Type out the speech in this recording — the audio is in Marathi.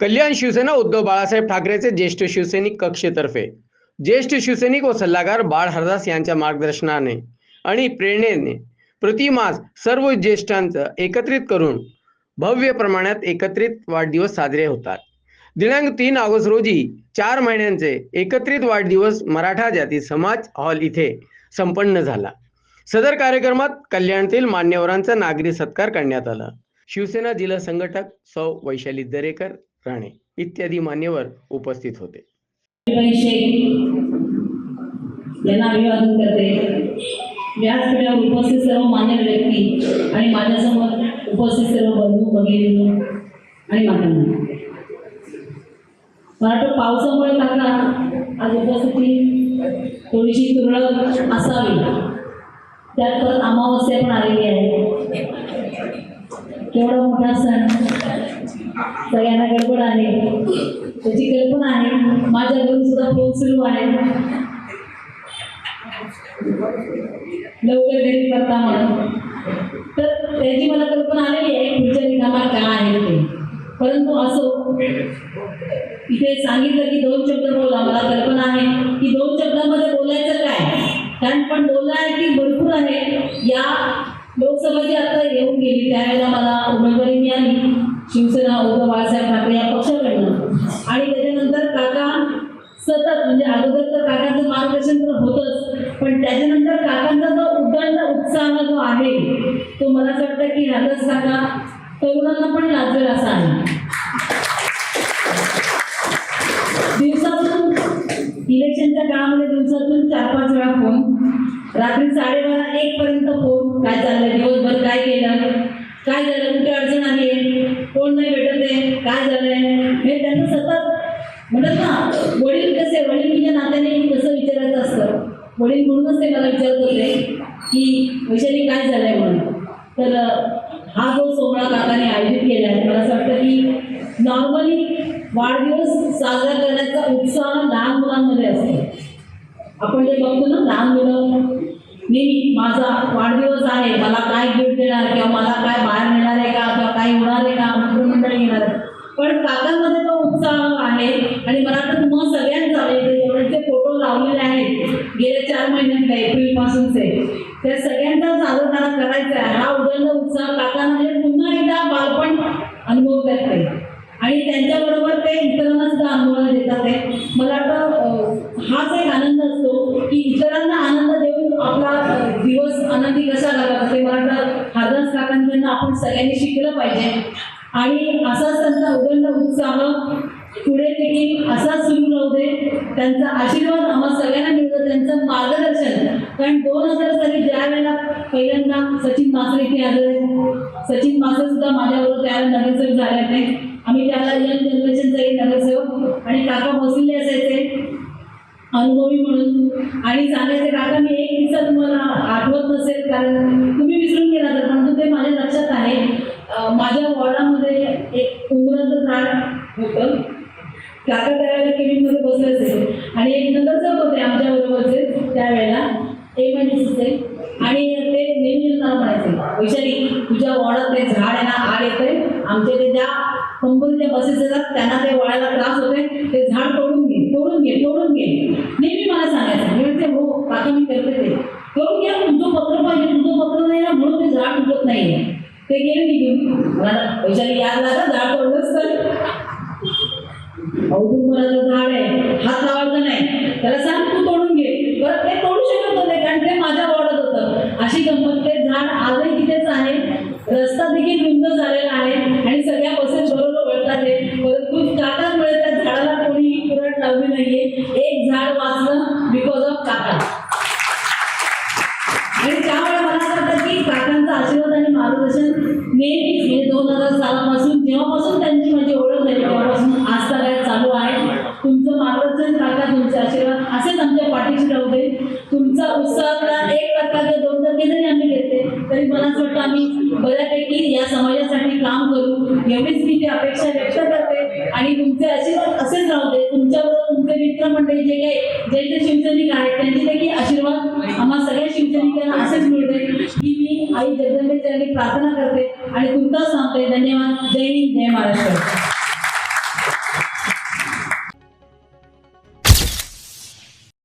कल्याण शिवसेना उद्धव बाळासाहेब ठाकरेचे ज्येष्ठ शिवसैनिक कक्षेतर्फे. ज्येष्ठ शिवसैनिक व सल्लागार बाळ हरदास यांच्या मार्गदर्शनाने आणि प्रेरणेने प्रतिमास सर्व ज्येष्ठांचं एकत्रित करून भव्य प्रमाणात एकत्रित वाढदिवस साजरे होतात. दिनांक तीन ऑगस्ट रोजी चार महिन्यांचे एकत्रित वाढदिवस मराठा जाती समाज हॉल इथे संपन्न झाला. सदर कार्यक्रमात कल्याणतील मान्यवरांचा नागरी सत्कार करण्यात आला. शिवसेना जिल्हा संघटक सौ वैशाली दरेकर राणे इत्यादी मान्यवर उपस्थित होते. यांना अभिवादन करते. व्यासपीठावर उपस्थित सर्व मान्य व्यक्ती आणि माझ्यासमोर उपस्थित सर्व बंधू भगिनी आणि मातांना. मला वाटतं पावसामुळे काका आज उपस्थिती थोडीशी तुरळक असावी. त्यात परत अमावस्या पण आलेली आहे. केवढा मोठा सण. सगळ्यांना गडबड आहे. त्याची कल्पना आहे. माझ्या घरून सुद्धा फोन सुरू आहे. लवकर घरी करता म्हणून तर त्याची मला कल्पना आलेली आहे. पुढच्या रिकामा काय आहे ते. परंतु असो इथे सांगितलं की दोन शब्द बोला. मला कल्पना आहे की दोन शब्दामध्ये बोलायचं काय? कारण पण बोलण्याची भरपूर आहे. या लोकसभेची आता येऊन गेली. त्यावेळेला मला उमेदवारी मिळाली. शिवसेना उद्धव बाळासाहेब ठाकरे या पक्षाकडनं आणि त्याच्यानंतर काका सतत म्हणजे अगोदर तर काकांचं मार्गदर्शन तर होतंच पण त्याच्यानंतर काकांचा जो उदंड उत्साह जो आहे तो मला असं वाटतं की ह्यातच काका तरुणांना पण लाजवेल असा आहे. दिवसातून इलेक्शनच्या काळामध्ये दिवसातून चार पाच वेळा फोन रात्री साडेबारा एक पर्यंत फोन काय वडील म्हणूनच ते मला विचारत होते की वैशाली काय झालंय म्हणून? तर हा जो सोहळा काकाने आयोजित केला आहे मला असं वाटतं की नॉर्मली वाढदिवस साजरा करण्याचा उत्साह लहान मुलांमध्ये असतो. आपण जे बघतो ना लहान मुलं नेहमी माझा वाढदिवस आहे मला काय गिफ्ट देणार किंवा मला काय बाहेर मिळणार आहे का किंवा काय होणार आहे का मित्रमंडळी येणार आहे. पण काकांमध्ये तो उत्साह आहे आणि मला वाटतं तुम्हाला चार महिन्यात एप्रिल आहे त्या सगळ्यांचा साजरा करायचा आहे. हा उदंड उत्साह काकांमध्ये म्हणजे पुन्हा एकदा बालपण अनुभवतात ते. आणि त्यांच्याबरोबर ते इतरांना सुद्धा अनुभवायला देतात आहे मला वाटतं हाच एक आनंद असतो की इतरांना आनंद देऊन आपला दिवस आनंदी कसा घालवायचा ते मला वाटतं हादस काकांकडनं आपण सगळ्यांनी शिकलं पाहिजे. आणि असाच त्यांचा उदंड उत्साह पुढे देखील असाच सुरू राहू दे. त्यांचा आशीर्वाद आम्हा सगळ्यांना मिळतो त्यांचं मार्गदर्शन. कारण दोन हजार साली ज्या वेळेला पहिल्यांदा सचिन मासरे इथे आले सचिन मासरे सुद्धा माझ्याबरोबर त्यावेळेला नगरसेवक झाले होते. आम्ही त्याला यंग जाईल नगरसेवक आणि काका बसलेले असायचे अनुभवी म्हणून. आणि सांगायचे काका मी एक दिवसा तुम्हाला आठवत नसेल कारण तुम्ही विसरून गेला तर परंतु ते माझ्या लक्षात आहे. माझ्या वॉर्डामध्ये एक उंबराचं झाड होतं. काका त्यावेळेला केबिनमध्ये बसलेच असेल. आणि एक नगरसेवक होते आमच्या बरोबरचे त्यावेळेला ते म्हणजे आणि ते नेहमी म्हणायचे वैशाली तुझ्या वॉर्डात ते झाड आहे ना आड येते आमच्या ते ज्या कंपनीच्या बसेस येतात त्यांना ते वळायला त्रास होते ते झाड तोडून घे तोडून घे तोडून घे. नेहमी मला सांगायचं. मी म्हणते हो काका मी करते ते. करून घ्या तुमचं पत्र पाहिजे तुमचं पत्र नाही ना म्हणून ते झाड तुटत नाही ते गेले निघून. मला वैशाली याद लागला झाड तोडलंच तर. औदुंबराचं झाड आहे हा लावायचा नाही. त्याला सांग तू तोडून घे. परत ते तोडू शकत होते कारण ते माझ्या वॉर्डात होतं. अशी गंमत ते झाड आजही तिथेच आहे. रस्ता देखील रुंद झालेला आहे आणि सगळ्या बसेस बरोबर वळतात आहे परंतु काकांमुळे त्या झाडाला कोणीही कुरड लावली नाहीये. एक झाड वाचलं बिकॉज ऑफ काका. आणि त्यामुळे मला असं वाटतं की काकांचा आशीर्वाद आणि मार्गदर्शन नेहमीच म्हणजे दोन हजार सालापासून जेव्हापासून त्यांची माझी ओळख झाली तुमच्या पाठीशी राहू दे तुमचा उत्साह एक टक्का किंवा दोन टक्के जरी आम्ही घेते तरी मला असं वाटतं आम्ही बऱ्यापैकी या समाजासाठी काम करू. एवढीच मी ती अपेक्षा व्यक्त करते. आणि तुमचे आशीर्वाद असेच राहू दे. तुमच्याबरोबर तुमचे मित्र मंडळी जे काही जे शिवसैनिक आहेत त्यांचे देखील आशीर्वाद आम्हा सगळ्या शिवसैनिकांना असेच मिळते की मी आई जगदंबेच्या प्रार्थना करते. आणि तुमचा सांगते धन्यवाद. जय हिंद. जय महाराष्ट्र.